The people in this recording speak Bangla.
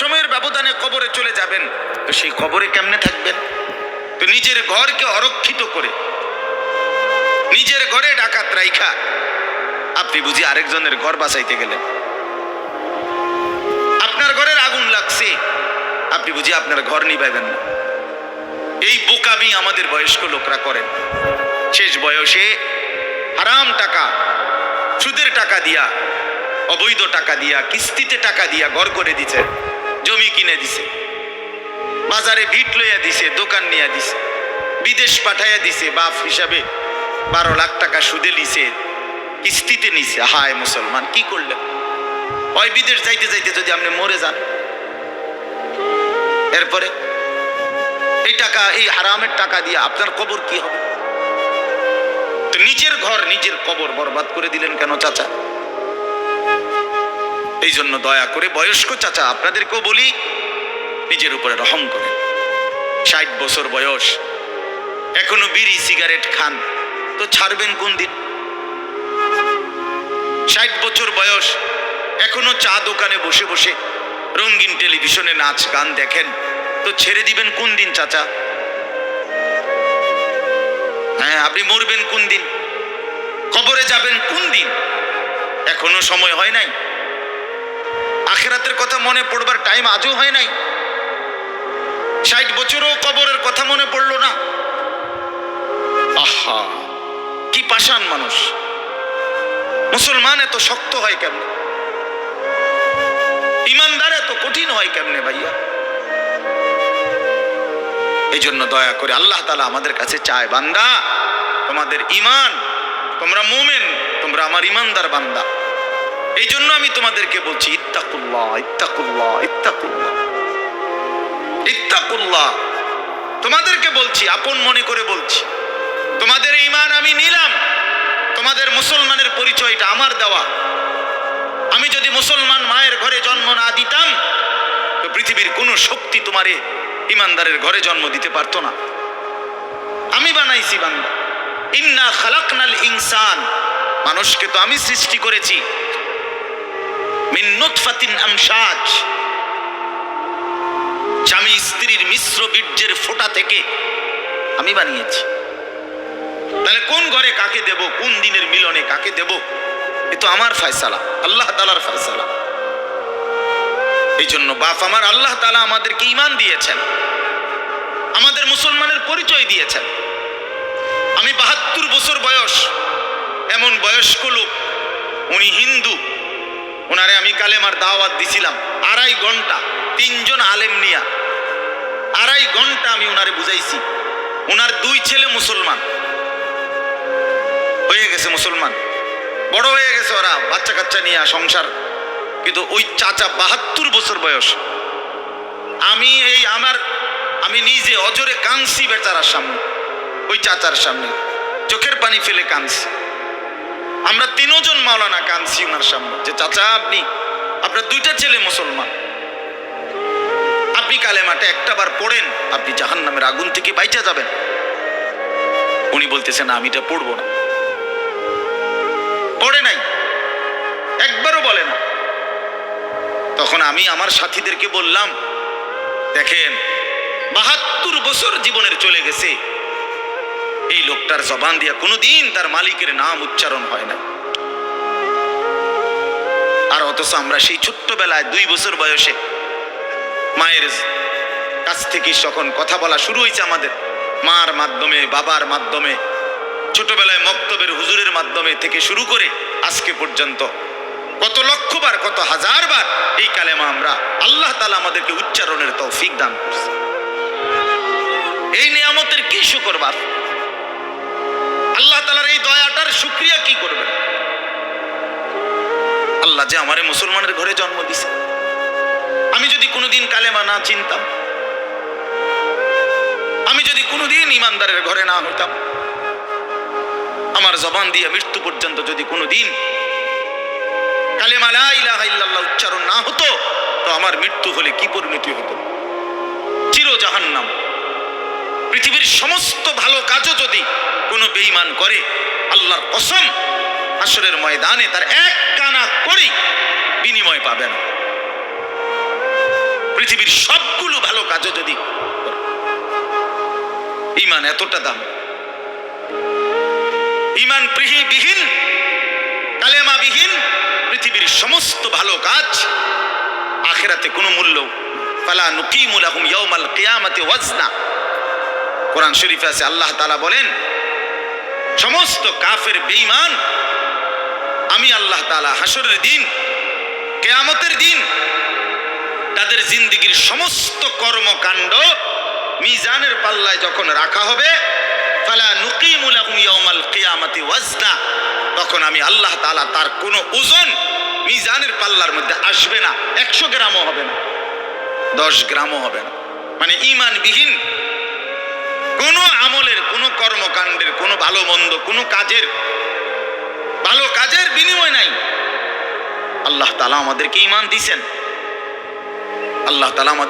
সময়ের ব্যবধানে কবরে চলে যাবেন। তো সেই কবরে কেমনে থাকবেন? তো নিজের ঘরকে অরক্ষিত করে। নিজের ঘরে ডাকাত রাইখা। আপনি বুঝি আরেকজনের ঘর বাঁচাইতে গেলেন। আপনার ঘরের আগুন লাগছে। আপনি বুঝি আপনার ঘর নিবাইবেন না। এই বোকামি আমাদের বয়স্ক লোকরা করেন। শেষ বয়সে হারাম টাকা, সুদের টাকা দিয়া, অবৈধ টাকা দিয়া, কিস্তিতে টাকা দিয়া ঘর করে দিছে জমি কিনে দিছে। বাজারে ভিট লইয়া দিছে, দোকান নিয়ে দিছে। বিদেশ পাঠাইয়া দিছে, বাপ হিসাবে বারো লাখ টাকা সুদে লিছে, কিস্তিতে নিছে। হায় মুসলমান, কি করলেন? ওই বিদেশ যাইতে যাইতে যদি আপনি মরে যান, এরপরে এই টাকা, এই হারামের টাকা দিয়ে আপনার কবর কি হবে? তো নিজের ঘর, নিজের কবর বরবাদ করে দিলেন কেন চাচা? এই জন্য দয়া করে বয়স্ক চাচা, আপনাদেরকেও বলি, নিজের উপরে রহম করেন। ষাট বছর বয়স, এখনও বিড়ি, সিগারেট খান। তো ছাড়বেন কোন দিন? ষাট বছর বয়স, এখনও চা দোকানে বসে বসে রঙিন টেলিভিশনে নাচ, গান দেখেন। তো ছেড়ে দিবেন কোন দিন চাচা? হ্যাঁ আপনি মরবেন কোন দিন? কবরে যাবেন কোন দিন? এখনও সময় হয় নাই? আখেরাতের কথা মনে পড়বার টাইম আজও হয় নাই। ষাট বছরও কবরের কথা মনে পড়ল না। আহা, কি পাষাণ মানুষ। মুসলমান এত শক্ত হয় কেমনে? ইমানদার এত কঠিন হয় কেমনে ভাইয়া? এই জন্য দয়া করে আল্লাহ তালা আমাদের কাছে চায়, বান্দা, তোমাদের ইমান তোমরা মোমেন, তোমরা আমার ইমানদার বান্দা। এই জন্য আমি তোমাদেরকে বলছি, ইত্তাকুল্লাহ ইত্তাকুল্লাহ ইত্তাকুল্লাহ। ইত্তাকুল্লাহ। তোমাদেরকে বলছি, আপন মনে করে বলছি, তোমাদের ইমান আমি নিলাম, তোমাদের মুসলমানের পরিচয়টা আমার দেওয়া। আমি যদি মুসলমান মায়ের ঘরে জন্ম না দিতাম, তো পৃথিবীর কোনো শক্তি তোমারে ইমানদারের ঘরে জন্ম দিতে পারতো না। আমি বানাইছি বান্দা। ইন্না খালাকনাল ইনসান। মানুষকে তো আমি সৃষ্টি করেছি। মিন নুতফাতিন আমশাজ। স্বামী স্ত্রীর মিশ্র বীর্যের ফোঁটা থেকে আমি বানিয়েছি। তাহলে কোন ঘরে কাকে দেব, কোন দিনের মিলনে কাকে দেব, এ তো আমার ফয়সালা, আল্লাহ তালার ফয়সালা। এই জন্য বাপ আমার, আল্লাহ তালা আমাদেরকে ইমান দিয়েছেন। আমাদের মুসলমানের পরিচয় দিয়েছেন। আমি বাহাত্তর বছর বয়স, এমন বয়স্ক লোক, উনি হিন্দু। ওনারে আমি কালেমার দাওয়াত দিছিলাম। আড়াই ঘণ্টা, তিনজন আলেম নিয়া। আড়াই ঘণ্টা আমি ওনারে বুঝাইছি। ওনার দুই ছেলে মুসলমান। হয়ে গেছে মুসলমান। বড় হয়ে গেছে ওরা বাচ্চা কাচ্চা নিয়ে সংসার। কিন্তু ওই চাচা বাহাত্তর বছর বয়স। আমি এই আমার, আমি নিজে অজরে কাঁদছি বেচারার সামনে। ওই চাচার সামনে। চোখের পানি ফেলে কাঁদছি। আমরা তিনজন মাওলানা কাঁদছি ওনার সামনে। যে চাচা, আপনি, আপনার দুইটা ছেলে মুসলমান। আপনি কালেমাটা একটা বার পড়েন, আপনি জাহান নামের আগুন থেকে বাইচা যাবেন। উনি বলতেছেন আমি এটা পড়ব না। পড়ে নাই। একবারও বলে না। তখন আমি আমার সাথীদেরকে বললাম, দেখেন, বাহাত্তর বছর জীবনের চলে গেছে। এই লোকটার জবান দিয়া কোনোদিন তার মালিকের নাম উচ্চারণ হয় না আর অথচ আমরা সেই ছোট্টবেলায় দুই বছর বয়সে মায়ের কাছ থেকে যখন কথা বলা শুরু হয়েছে আমাদের, মার মাধ্যমে, বাবার মাধ্যমে, ছোটবেলায় মক্তবের হুজুরের মাধ্যমে থেকে শুরু করে আজকে পর্যন্ত কত লক্ষবার, কত হাজার বার এই কালেমা আমরা আল্লাহ তালা আমাদেরকে উচ্চারণের তৌফিক দান করছে। এই নিয়ামতের কি শুকর বাপ? আল্লাহ তালার দয়াটার শুক্রিয়া কি করবেন? আল্লাহ যে আমারে মুসলমানের ঘরে জন্ম দিছে। আমি যদি কোনোদিন কালেমা না চিনতাম, আমি যদি কোনোদিন ইমানদারের ঘরে না হইতাম, আমার জবান দিয়ে মৃত্যু পর্যন্ত যদি কোনোদিন কালেমা লা ইলাহা ইল্লাল্লাহ উচ্চারণ না হতো, তো আমার মৃত্যু হলে কি পরিণতি হতো? চির জাহান্নাম পৃথিবীর সমস্ত ভালো কাজও যদি কোনো বেঈমান করে আল্লাহর কসম আসরের ময়দানে তার এক কানা করেই বিনিময় পাবে না পৃথিবীর সবগুলো ভালো কাজও যদি। ইমান এতটা দাম। ইমান বিহীন কালেমা বিহীন পৃথিবীর সমস্ত ভালো কাজ আখেরাতে কোনো মূল্য ফালা নুকিমু লাহুম ইয়াউমাল কিয়ামাতি ওয়াজনা। কোরআন শরীফে আছে, আল্লাহ তাআলা বলেন সমস্ত কাফের বেঈমান, আমি আল্লাহ তাআলা হাসরের দিন, কেয়ামতের দিন, তাদের জিন্দিগির সমস্ত কর্মকাণ্ড মিজানের পাল্লায় যখন রাখা হবে, ফালা নুকিমু লাহুম ইয়াউমাল কিয়ামাতি ওয়াজনা তখন আমি আল্লাহ তাআলা তার কোনো ওজন মিজানের পাল্লার মধ্যে আসবে না, একশো গ্রামও হবে না, দশ গ্রামও হবে না। মানে ইমানবিহীন কোনো আমলের, কোনো কর্মকাণ্ডের, কোনো ভালো মন্দ, কোনো কাজের, ভালো কাজের বিনিময় নাই। আল্লাহ তালা আমাদেরকে ইমান দিছেন আল্লাহ তালা আমাদের